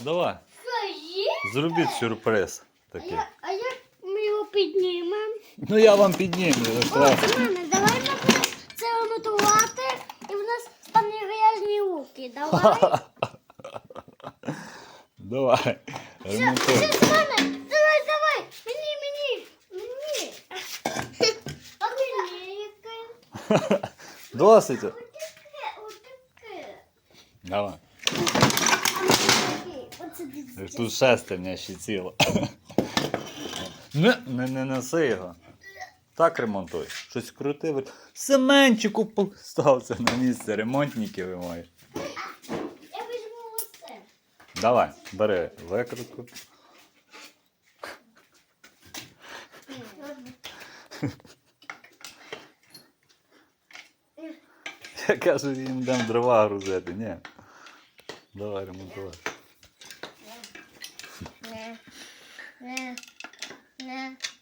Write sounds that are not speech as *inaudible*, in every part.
Давай, зробіть сюрприз А такий. а як ми його піднімемо? Ну я вам О, треба. Давай ми це ремонтувати, і в нас там не грязні руки. Давай. *laughs* Давай. Все, ремонтуй. все, Семене, давай, давай. Мені, мені, мені. Досить. Давай. А мені яке? Оце дивіться. Тут шестерня ще ціла. Не, не, не неси його. Так ремонтуй. Щось крути. Семенчику постався на місце. Ремонтники ви мої. Я візьму оце. Давай, бери викрутку. Я кажу, їм дам дрова грузити. Ні. Давай ремонтувати. Не, не, не.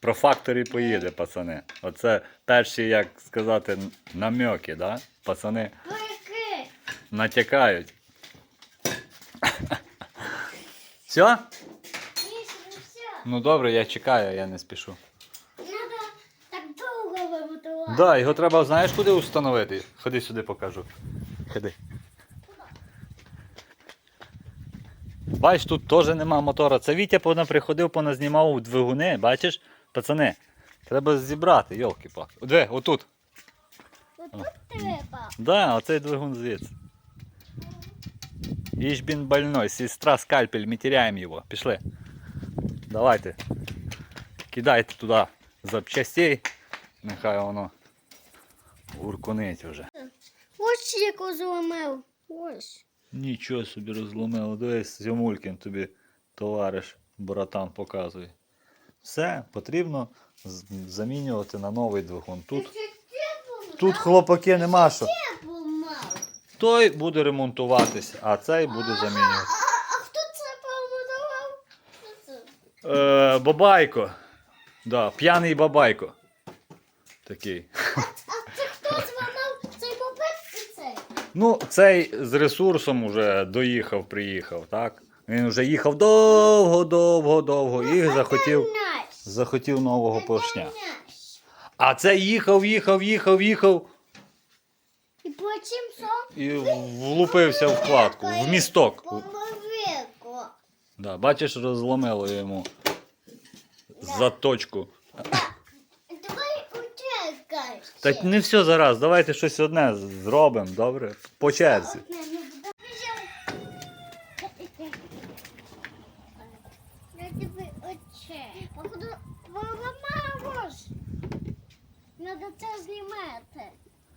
Про факторі поїде, пацани. Оце перші, як сказати, намьоки, да? Пацани натякають. *laughs* Все? Ну добре, я чекаю, я не спішу. Надо так довго виготувати. Да, його треба, знаєш, куди установити? Ходи сюди покажу. Ходи. Бачиш, тут теж нема мотора. Це Вітя приходив, поназнімав двигуни, бачиш? Пацани, треба зібрати, йолки пак Де, отут. Отут треба. Да, оцей двигун звідси. Ішбін больной, сестра скальпель, ми теряємо його. Пішли. Давайте. Кидайте туди запчастей. Нехай воно уркунить вже. Ось як зламив. Ось. Нічого собі розломило. Дивись, Зямулькін тобі товариш, братан показує. Все, потрібно замінювати на новий двигун. Тут, тут хлопаки нема що. Той буде ремонтуватись, а цей буде замінювати. А хто це побудував? Е, бабайко. Да, п'яний бабайко. Такий. А це хто зламав цей мопед і цей? Ну, цей з ресурсом уже доїхав, приїхав, так? Він вже їхав довго, довго, довго і захотів, захотів нового поршня. А цей їхав, їхав, їхав, їхав І потім що? і влупився в вкладку, в місток. Да, бачиш, розломило йому заточку. Та не все зараз, давайте щось одне зробимо, добре? По черзі. Походу, це знімати.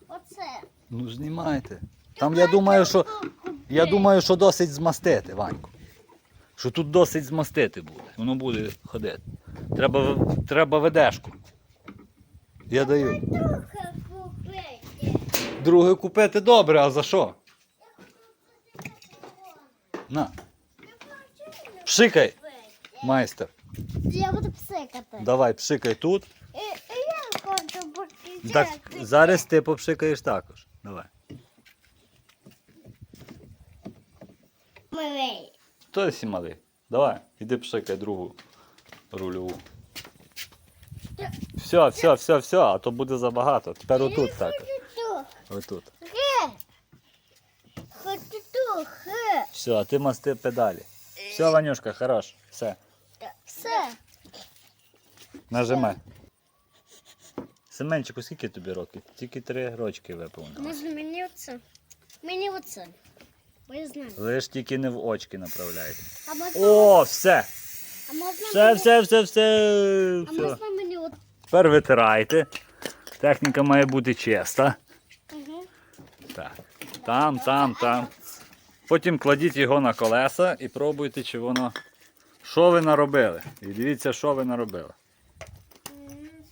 Оце. Ну знімайте. Там я думаю, що я думаю, що досить змастити, Ваньку. Що тут досить змастити буде. Воно буде ходити. Треба, треба ведешку. Я даю. Трохи купити. Друге купити добре, а за що? На, пшикай, майстер. Я буду псикати. Давай, пшикай тут. Так, зараз ти попшикаєш також. Давай. Милий. То всі малий. Давай, іди пшикай другу рульову. Все, все, все, все, а то буде забагато. Тепер отут так. Отут. Все, а ти масти педалі. Все, Ванюшка, хорош. Все. Все. Нажимай. Семенчику, скільки тобі років? Тільки три рочки виповнилось. Можна мені оце? Мені оце. Бо я знаю. Ж тільки не в очки направляєте. А можна, О, все! а можна, Все, мені, все, все, все. а все. можна. Тепер витирайте. Техніка має бути чиста. Угу. Так. Там, там, там. Потім кладіть його на колеса і пробуйте, чи воно. Що ви наробили? І дивіться, що ви наробили.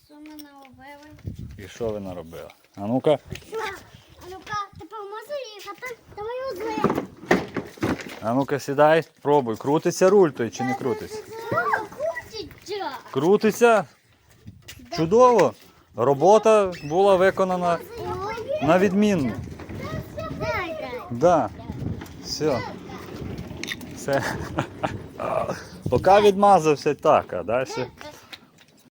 Що ми наробили? І що ви наробили. А ну-ка. А ну-ка, тепер можна їхати? Давай узли. А ну-ка сідай, пробуй. Крутиться руль той чи не крутиться? Крутиться. Крутиться. Чудово. Робота була виконана на відмінно. Да. Все. Все. *laughs* Поки відмазався так, а далі.